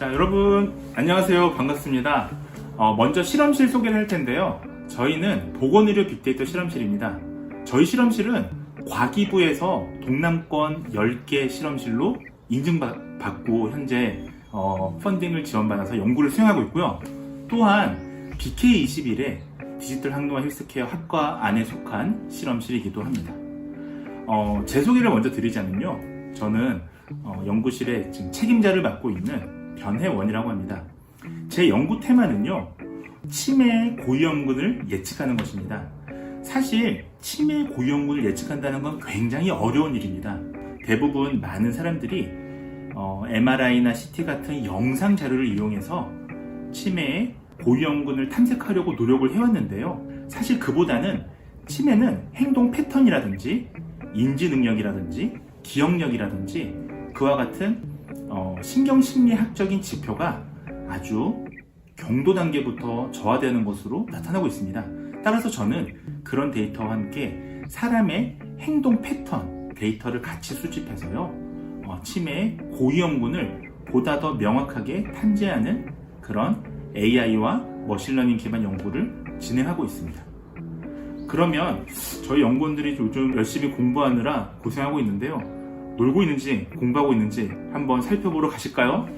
여러분 안녕하세요. 반갑습니다. 어, 먼저 실험실 소개를 할 텐데요. 저희는 보건의료 빅데이터 실험실입니다. 저희 실험실은 과기부에서 동남권 10개 실험실로 인증받고 현재 어, 펀딩을 지원받아서 연구를 수행하고 있고요. 또한 BK21의 디지털 항노화 헬스케어 학과 안에 속한 실험실이기도 합니다. 어, 제 소개를 먼저 드리자면요. 저는 어, 연구실에 지금 책임자를 맡고 있는 변혜원이라고 합니다. 제 연구 테마는요, 치매의 고위험군을 예측하는 것입니다. 사실 치매의 고위험군을 예측한다는 건 굉장히 어려운 일입니다. 대부분 많은 사람들이 어, MRI나 CT 같은 영상 자료를 이용해서 치매의 고위험군을 탐색하려고 노력을 해왔는데요. 사실 그보다는 치매는 행동 패턴이라든지 인지 능력이라든지 기억력이라든지 그와 같은 어, 신경심리학적인 지표가 아주 경도 단계부터 저하되는 것으로 나타나고 있습니다. 따라서 저는 그런 데이터와 함께 사람의 행동 패턴 데이터를 같이 수집해서요, 어, 치매의 고위험군을 보다 더 명확하게 탐지하는 그런 AI와 머신러닝 기반 연구를 진행하고 있습니다. 그러면 저희 연구원들이 요즘 열심히 공부하느라 고생하고 있는데요. 놀고 있는지 공부하고 있는지 한번 살펴보러 가실까요?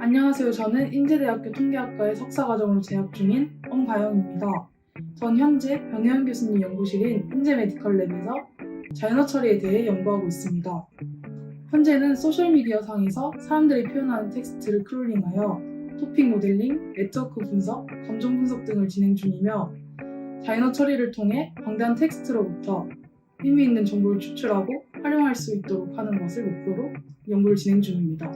안녕하세요. 저는 인제대학교 통계학과의 석사과정으로 재학 중인 엄가영입니다. 전 현재 변혜연 교수님 연구실인 인제 메디컬랩에서 자연어 처리에 대해 연구하고 있습니다. 현재는 소셜미디어 상에서 사람들이 표현하는 텍스트를 크롤링하여 토픽 모델링, 네트워크 분석, 감정 분석 등을 진행 중이며 자연어 처리를 통해 방대한 텍스트로부터 의미 있는 정보를 추출하고 활용할 수 있도록 하는 것을 목표로 연구를 진행 중입니다.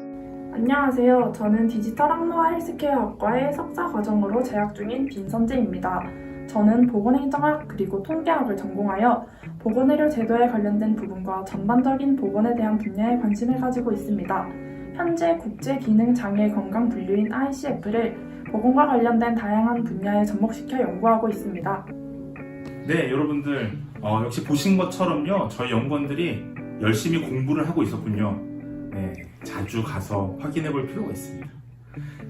안녕하세요. 저는 디지털 항노화 헬스케어학과의 석사 과정으로 재학 중인 빈선재입니다. 저는 보건행정학 그리고 통계학을 전공하여 보건의료 제도에 관련된 부분과 전반적인 보건에 대한 분야에 관심을 가지고 있습니다. 현재 국제기능장애 건강 분류인 ICF를 보건과 관련된 다양한 분야에 접목시켜 연구하고 있습니다. 네, 여러분들 어, 역시 보신 것처럼요, 저희 연구원들이 열심히 공부를 하고 있었군요. 네, 자주 가서 확인해 볼 필요가 있습니다.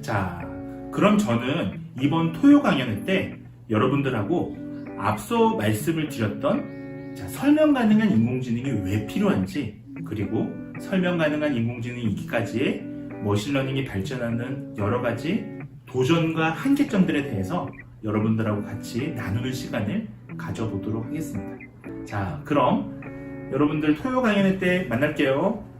자, 그럼 저는 이번 토요 강연회 때 여러분들하고 앞서 말씀을 드렸던 자, 설명 가능한 인공지능이 왜 필요한지 그리고 설명 가능한 인공지능이 있기까지의 머신러닝이 발전하는 여러 가지 도전과 한계점들에 대해서 여러분들하고 같이 나누는 시간을 가져보도록 하겠습니다. 자, 그럼 여러분들 토요 강연회 때 만날게요.